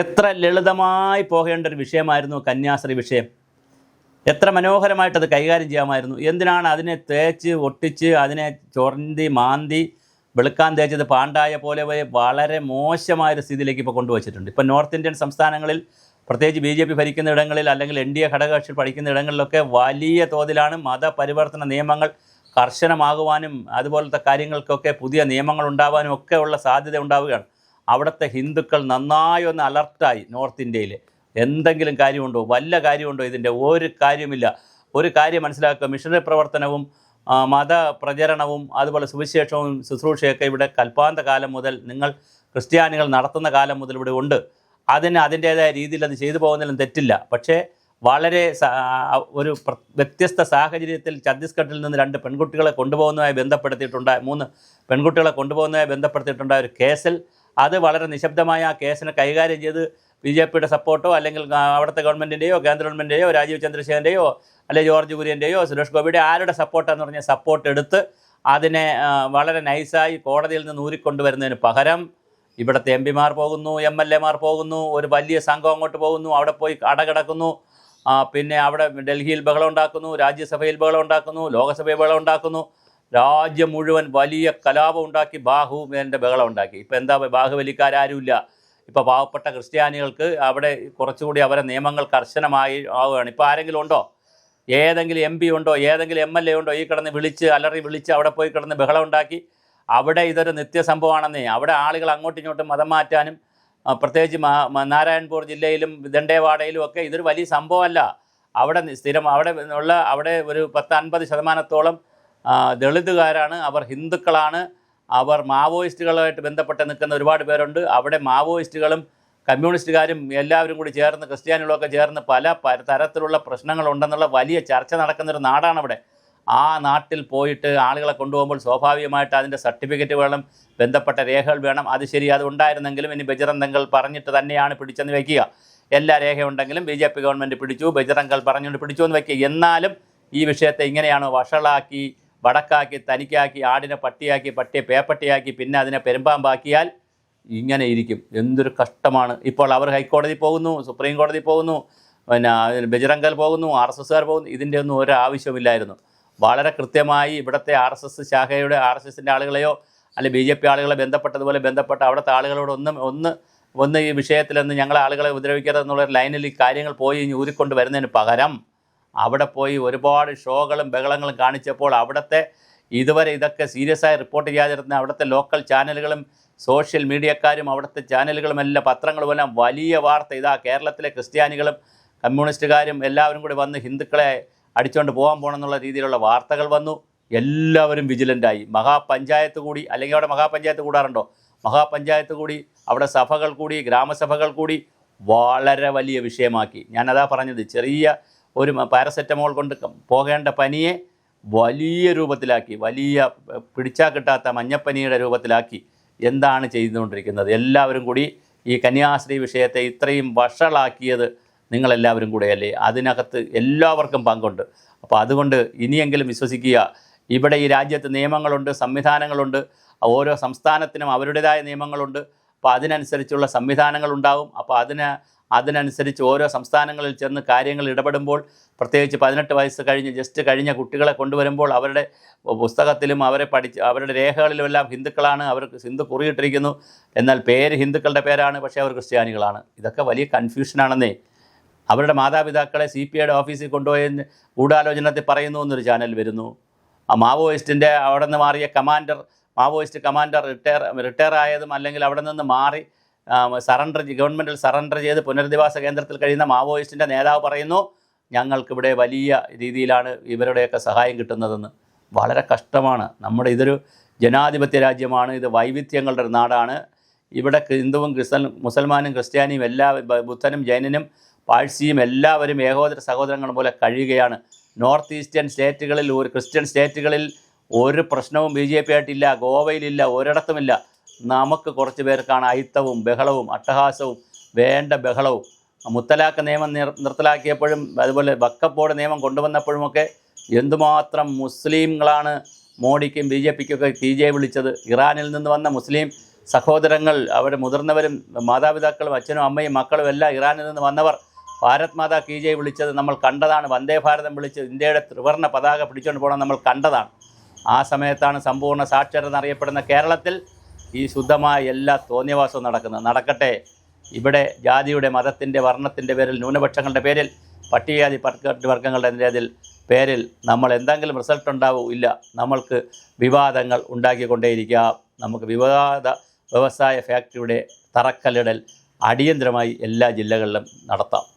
എത്ര ലളിതമായി പോകേണ്ട ഒരു വിഷയമായിരുന്നു കന്യാസ്ത്രീ വിഷയം. എത്ര മനോഹരമായിട്ടത് കൈകാര്യം ചെയ്യാമായിരുന്നു. എന്തിനാണ് അതിനെ തേച്ച് ഒട്ടിച്ച് അതിനെ ചൊറന്തി മാന്തി വെളുക്കാൻ തേച്ചത് പാണ്ടായ പോലെ വളരെ മോശമായൊരു സ്ഥിതിയിലേക്ക് ഇപ്പോൾ കൊണ്ടുവച്ചിട്ടുണ്ട്. ഇപ്പോൾ നോർത്ത് ഇന്ത്യൻ സംസ്ഥാനങ്ങളിൽ പ്രത്യേകിച്ച് ബി ജെ പി ഭരിക്കുന്ന ഇടങ്ങളിൽ അല്ലെങ്കിൽ എൻ ഡി എ ഘടകകക്ഷി പഠിക്കുന്ന ഇടങ്ങളിലൊക്കെ വലിയ തോതിലാണ് മതപരിവർത്തന നിയമങ്ങൾ കർശനമാകുവാനും അതുപോലത്തെ കാര്യങ്ങൾക്കൊക്കെ പുതിയ നിയമങ്ങൾ ഉണ്ടാവാനും ഒക്കെ ഉള്ള സാധ്യത ഉണ്ടാവുകയാണ്. അവിടുത്തെ ഹിന്ദുക്കൾ നന്നായി ഒന്ന് അലർട്ടായി നോർത്ത് ഇന്ത്യയിൽ എന്തെങ്കിലും കാര്യമുണ്ടോ? വല്ല കാര്യമുണ്ടോ ഇതിന്റെ? ഒരു കാര്യമില്ല ഒരു കാര്യം മനസ്സിലാക്കുക. മിഷണറി പ്രവർത്തനവും മത പ്രചരണവും അതുപോലെ സുവിശേഷവും ശുശ്രൂഷയൊക്കെ ഇവിടെ കൽപ്പാന്ത കാലം മുതൽ നിങ്ങൾ ക്രിസ്ത്യാനികൾ നടത്തുന്ന കാലം മുതൽ ഇവിടെ ഉണ്ട്. അതിന് അതിന്റേതായ രീതിയിൽ അത് ചെയ്തു പോകുന്നതിലും തെറ്റില്ല. പക്ഷേ വളരെ ഒരു വ്യത്യസ്ത സാഹചര്യത്തിൽ ഛത്തീസ്ഗഡിൽ നിന്ന് രണ്ട് പെൺകുട്ടികളെ കൊണ്ടുപോകുന്നതുമായി ബന്ധപ്പെടുത്തിയിട്ടുണ്ടായ മൂന്ന് പെൺകുട്ടികളെ കൊണ്ടുപോകുന്നതുമായി ബന്ധപ്പെടുത്തിയിട്ടുണ്ടായ ഒരു കേസിൽ അത് വളരെ നിശബ്ദമായ ആ കേസിനെ കൈകാര്യം ചെയ്ത് ബി ജെ പിയുടെ സപ്പോർട്ടോ അല്ലെങ്കിൽ അവിടുത്തെ ഗവൺമെന്റിന്റെയോ കേന്ദ്ര ഗവൺമെന്റിന്റെയോ രാജീവ് ചന്ദ്രശേഖരന്റെയോ അല്ലെങ്കിൽ ജോർജ് കുര്യന്റെയോ സുരേഷ് ഗോപിയുടെ ആരുടെ സപ്പോർട്ടാന്ന് പറഞ്ഞാൽ സപ്പോർട്ട് എടുത്ത് അതിനെ വളരെ നൈസായി കോടതിയിൽ നിന്ന് ഊരിക്കൊണ്ടുവരുന്നതിന് പകരം ഇവിടുത്തെ എം പിമാർ പോകുന്നു എം എൽ എമാർ പോകുന്നു ഒരു വലിയ സംഘം അങ്ങോട്ട് പോകുന്നു അവിടെ പോയി അടകിടക്കുന്നു. പിന്നെ അവിടെ ഡൽഹിയിൽ ബഹളം ഉണ്ടാക്കുന്നു രാജ്യസഭയിൽ ബഹളം ഉണ്ടാക്കുന്നു ലോകസഭയിൽ ബഹളം ഉണ്ടാക്കുന്നു. രാജ്യം മുഴുവൻ വലിയ കലാപം ഉണ്ടാക്കി ബാഹുവിന്റെ ബഹളം ഉണ്ടാക്കി. ഇപ്പോൾ എന്താ ബാഹുബലിക്കാരുമില്ല ഇപ്പോൾ പാവപ്പെട്ട ക്രിസ്ത്യാനികൾക്ക് അവിടെ കുറച്ചുകൂടി അവരെ നിയമങ്ങൾ കർശനമായി ആവുകയാണ്. ഇപ്പോൾ ആരെങ്കിലും ഉണ്ടോ? ഏതെങ്കിലും എം പി ഉണ്ടോ? ഏതെങ്കിലും എം എൽ എ ഉണ്ടോ? ഈ കിടന്ന് വിളിച്ച് അലറി വിളിച്ച് അവിടെ പോയി കിടന്ന് ബഹളം ഉണ്ടാക്കി. അവിടെ ഇതൊരു നിത്യസംഭവമാണെന്നേ. അവിടെ ആളുകൾ അങ്ങോട്ടും ഇങ്ങോട്ടും മതം മാറ്റാനും പ്രത്യേകിച്ച് നാരായൺപൂർ ജില്ലയിലും ദണ്ഡേവാഡയിലും ഒക്കെ ഇതൊരു വലിയ സംഭവമല്ല. അവിടെ സ്ഥിരം അവിടെ ഉള്ള അവിടെ ഒരു പത്ത് അൻപത് ശതമാനത്തോളം ദളിതുകാരാണ് അവർ ഹിന്ദുക്കളാണ് അവർ മാവോയിസ്റ്റുകളുമായിട്ട് ബന്ധപ്പെട്ട് നിൽക്കുന്ന ഒരുപാട് പേരുണ്ട്. അവിടെ മാവോയിസ്റ്റുകളും കമ്മ്യൂണിസ്റ്റുകാരും എല്ലാവരും കൂടി ചേർന്ന് ക്രിസ്ത്യാനികളൊക്കെ ചേർന്ന് പല തരത്തിലുള്ള പ്രശ്നങ്ങളുണ്ടെന്നുള്ള വലിയ ചർച്ച നടക്കുന്നൊരു നാടാണ് അവിടെ ആ നാട്ടിൽ പോയിട്ട് ആളുകളെ കൊണ്ടുപോകുമ്പോൾ സ്വാഭാവികമായിട്ട് അതിന്റെ സർട്ടിഫിക്കറ്റ് വേണം ബന്ധപ്പെട്ട രേഖകൾ വേണം. അത് ശരി അത് ഉണ്ടായിരുന്നെങ്കിലും ഇനി ബജറന്തങ്ങൾ പറഞ്ഞിട്ട് തന്നെയാണ് പിടിച്ചെന്ന് വയ്ക്കുക എല്ലാ രേഖയുണ്ടെങ്കിലും ബി ജെ പി ഗവൺമെന്റ് പിടിച്ചു ബജറങ്കൽ പറഞ്ഞുകൊണ്ട് പിടിച്ചു എന്ന് വയ്ക്കുക എന്നാലും ഈ വിഷയത്തെ ഇങ്ങനെയാണോ വഷളാക്കി വടക്കാക്കി തനിക്കാക്കി ആടിനെ പട്ടിയാക്കി പട്ടിയെ പേപ്പട്ടിയാക്കി പിന്നെ അതിനെ പെരുമ്പാമ്പാക്കിയാൽ ഇങ്ങനെ ഇരിക്കും. എന്തൊരു കഷ്ടമാണ്. ഇപ്പോൾ അവർ ഹൈക്കോടതി പോകുന്നു സുപ്രീം കോടതി പോകുന്നു പിന്നെ ബജറങ്കൽ പോകുന്നു ആർ എസ് എസ്സുകാർ പോകുന്നു. ഇതിന്റെ ഒന്നും ഒരു ആവശ്യമില്ലായിരുന്നു വളരെ കൃത്യമായി ഇവിടുത്തെ ആർ എസ് എസ് ശാഖയുടെ ആർ എസ് എസിന്റെ ആളുകളെയോ അല്ലെ ബി ജെ പി ആളുകളെ ബന്ധപ്പെട്ടതുപോലെ ബന്ധപ്പെട്ട അവിടുത്തെ ആളുകളോടൊന്നും ഒന്ന് ഒന്ന് ഈ വിഷയത്തിലൊന്ന് ഞങ്ങളെ ആളുകളെ ഉപദ്രവിക്കരുതെന്നുള്ള ലൈനിൽ ഈ കാര്യങ്ങൾ പോയി ഊരിക്കൊണ്ട് വരുന്നതിന് പകരം അവിടെ പോയി ഒരുപാട് ഷോകളും ബഹളങ്ങളും കാണിച്ചപ്പോൾ അവിടുത്തെ ഇതുവരെ ഇതൊക്കെ സീരിയസ് ആയി റിപ്പോർട്ട് ചെയ്യാതിരുന്ന അവിടുത്തെ ലോക്കൽ ചാനലുകളും സോഷ്യൽ മീഡിയക്കാരും അവിടുത്തെ ചാനലുകളും എല്ലാം പത്രങ്ങളും എല്ലാം വലിയ വാർത്ത ഇതാ കേരളത്തിലെ ക്രിസ്ത്യാനികളും കമ്മ്യൂണിസ്റ്റുകാരും എല്ലാവരും കൂടി വന്ന് ഹിന്ദുക്കളെ അടിച്ചുകൊണ്ട് പോകാൻ പോകണമെന്നുള്ള രീതിയിലുള്ള വാർത്തകൾ വന്നു. എല്ലാവരും വിജിലന്റായി മഹാപഞ്ചായത്ത് കൂടി അല്ലെങ്കിൽ അവിടെ മഹാപഞ്ചായത്ത് കൂടാറുണ്ടോ? മഹാപഞ്ചായത്ത് കൂടി അവിടെ സഭകൾ കൂടി ഗ്രാമസഭകൾ കൂടി വളരെ വലിയ വിഷയമാക്കി. ഞാനതാ പറഞ്ഞത് ചെറിയ ഒരു പാരസെറ്റമോൾ കൊണ്ട് പോകേണ്ട പനിയെ വലിയ രൂപത്തിലാക്കി വലിയ പിടിച്ചാൽ കിട്ടാത്ത മഞ്ഞപ്പനിയുടെ രൂപത്തിലാക്കി എന്താണ് ചെയ്തുകൊണ്ടിരിക്കുന്നത്? എല്ലാവരും കൂടി ഈ കന്യാശ്രീ വിഷയത്തെ ഇത്രയും വഷളാക്കിയത് നിങ്ങളെല്ലാവരും കൂടെയല്ലേ? അതിനകത്ത് എല്ലാവർക്കും പങ്കുണ്ട്. അപ്പോൾ അതുകൊണ്ട് ഇനിയെങ്കിലും വിശ്വസിക്കുക ഇവിടെ ഈ രാജ്യത്ത് നിയമങ്ങളുണ്ട് സംവിധാനങ്ങളുണ്ട് ഓരോ സംസ്ഥാനത്തിനും അവരുടേതായ നിയമങ്ങളുണ്ട് അപ്പോൾ അതിനനുസരിച്ചുള്ള സംവിധാനങ്ങൾ ഉണ്ടാവും അപ്പോൾ അതിന് അതിനനുസരിച്ച് ഓരോ സംസ്ഥാനങ്ങളിൽ ചെന്ന് കാര്യങ്ങൾ ഇടപെടുമ്പോൾ പ്രത്യേകിച്ച് പതിനെട്ട് വയസ്സ് കഴിഞ്ഞ് ജസ്റ്റ് കഴിഞ്ഞ കുട്ടികളെ കൊണ്ടുവരുമ്പോൾ അവരുടെ പുസ്തകത്തിലും അവരെ പഠിച്ച് അവരുടെ രേഖകളിലും എല്ലാം ഹിന്ദുക്കളാണ് അവർക്ക് ഹിന്ദു കുറിയിട്ടിരിക്കുന്നു. എന്നാൽ പേര് ഹിന്ദുക്കളുടെ പേരാണ് പക്ഷേ അവർ ക്രിസ്ത്യാനികളാണ്. ഇതൊക്കെ വലിയ കൺഫ്യൂഷനാണെന്നേ. അവരുടെ മാതാപിതാക്കളെ സി പി ഐയുടെ ഓഫീസിൽ കൊണ്ടുപോയി ഗൂഢാലോചനത്തിൽ പറയുന്നു എന്നൊരു ചാനൽ വരുന്നു. ആ മാവോയിസ്റ്റിന്റെ അവിടെ നിന്ന് മാറിയ commander Maoist commander retire retire ആയതും അല്ലെങ്കിൽ അവിടെ നിന്ന് മാറി സറണ്ടർ ഗവൺമെന്റിൽ സറണ്ടർ ചെയ്ത് പുനരധിവാസ കേന്ദ്രത്തിൽ കഴിയുന്ന മാവോയിസ്റ്റിന്റെ നേതാവ് പറയുന്നു ഞങ്ങൾക്കിവിടെ വലിയ രീതിയിലാണ് ഇവരുടെയൊക്കെ സഹായം കിട്ടുന്നതെന്ന്. വളരെ കഷ്ടമാണ്. നമ്മുടെ ഇതൊരു ജനാധിപത്യ രാജ്യമാണ്. ഇത് വൈവിധ്യങ്ങളുടെ ഒരു നാടാണ്. ഇവിടെ ഹിന്ദുവും ക്രിസ്ത്യൻ മുസൽമാനും ക്രിസ്ത്യാനിയും എല്ലാ ബുദ്ധനും ജൈനനും പാഴ്സിയും എല്ലാവരും ഏകോദര സഹോദരങ്ങൾ പോലെ കഴിയുകയാണ്. നോർത്ത് ഈസ്റ്റേൺ സ്റ്റേറ്റുകളിൽ ഒരു ക്രിസ്ത്യൻ സ്റ്റേറ്റുകളിൽ ഒരു പ്രശ്നവും ബി ജെ പി ആയിട്ടില്ല ഗോവയിലില്ല ഒരിടത്തുമില്ല. നമുക്ക് കുറച്ച് പേർക്കാണ് അയിത്തവും ബഹളവും അട്ടഹാസവും വേണ്ട ബഹളവും. മുത്തലാഖ് നിയമം നിർ- നിർത്തലാക്കിയപ്പോഴും അതുപോലെ വക്കപ്പോട് നിയമം കൊണ്ടുവന്നപ്പോഴുമൊക്കെ എന്തുമാത്രം മുസ്ലിങ്ങളാണ് മോഡിക്കും ബി ജെ പിക്കൊക്കെ ടി ജെ വിളിച്ചത്. ഇറാനിൽ നിന്ന് വന്ന മുസ്ലിം സഹോദരങ്ങൾ അവരുടെ മുതിർന്നവരും മാതാപിതാക്കളും അച്ഛനും അമ്മയും മക്കളും എല്ലാം ഇറാനിൽ നിന്ന് വന്നവർ ഭാരത് മാതാ കി ജെ വിളിച്ചത് നമ്മൾ കണ്ടതാണ്. വന്ദേ ഭാരതം വിളിച്ച് ഇന്ത്യയുടെ ത്രിവർണ പതാക പിടിച്ചുകൊണ്ട് പോകണം നമ്മൾ കണ്ടതാണ്. ആ സമയത്താണ് സമ്പൂർണ സാക്ഷരത എന്നറിയപ്പെടുന്ന കേരളത്തിൽ ഈ ശുദ്ധമായ എല്ലാ തോന്നിയവാസവും നടക്കുന്നത് നടക്കട്ടെ. ഇവിടെ ജാതിയുടെ മതത്തിന്റെ വർണത്തിന്റെ പേരിൽ ന്യൂനപക്ഷങ്ങളുടെ പേരിൽ പട്ടികജാതി പട്ടി വർഗങ്ങളുടെ പേരിൽ പേരിൽ നമ്മൾ എന്തെങ്കിലും റിസൾട്ട് ഉണ്ടാവൂ ഇല്ല. നമ്മൾക്ക് വിവാദങ്ങൾ ഉണ്ടാക്കിക്കൊണ്ടേയിരിക്കാം. നമുക്ക് വിവാദ വ്യവസായ ഫാക്ടറിയുടെ തറക്കല്ലിടൽ അടിയന്തരമായി എല്ലാ ജില്ലകളിലും നടത്താം.